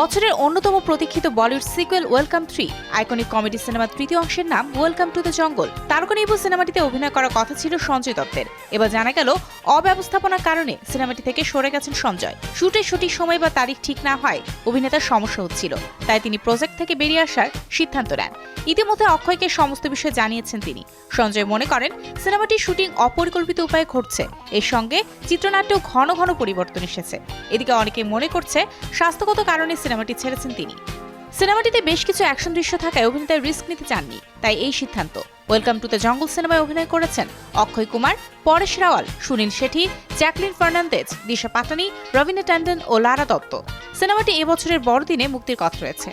বছরের অন্যতম প্রতীক্ষিত Bollywood sequel Welcome three. Iconic comedy সিনেমার তৃতীয় অংশের নাম ওয়েলকাম টু দ্য জঙ্গল। তারকনিবু সিনেমাটিতে অভিনয় করার কথা ছিল সঞ্জয় দত্তের। এবার জানা গেল অব্যবস্থাপনার কারণে সিনেমাটি থেকে সরে গেছেন সঞ্জয়। শুটের সঠিক সময় বা তারিখ ঠিক না হয় অভিনেতার সমস্যা হচ্ছিল। তাই তিনি প্রজেক্ট থেকে বেরিয়ে আসার সিদ্ধান্ত নেন। ইতিমধ্যে অক্ষয়কে সমস্ত বিষয় জানিয়েছেন তিনি। সঞ্জয় মনে করেন, সিনেমাটির শুটিং অপরিকল্পিত উপায়ে ঘটছে। এর সঙ্গে চিত্রনাট্যেও ঘন ঘন পরিবর্তন এসেছে। এদিকে অনেকে মনে করছে, স্বাস্থ্যগত কারণে সিনেমাটি ছেড়েছেন তিনি। সিনেমাটিতে বেশ কিছু অ্যাকশন দৃশ্য থাকায় অভিনেতা রিস্ক নিতে চাননি, তাই এই সিদ্ধান্ত। ওয়েলকাম টু দ্য জঙ্গল সিনেমায় অভিনয় করেছেন অক্ষয় কুমার, পরেশ রাওয়াল, সুনীল শেঠি, জ্যাকলিন ফার্নান্দেজ, দিশা পাটানি, রবীন্দ্র ট্যান্ডন ও লারা দত্ত। সিনেমাটি এবছরের বড়দিনে মুক্তির কথা রয়েছে।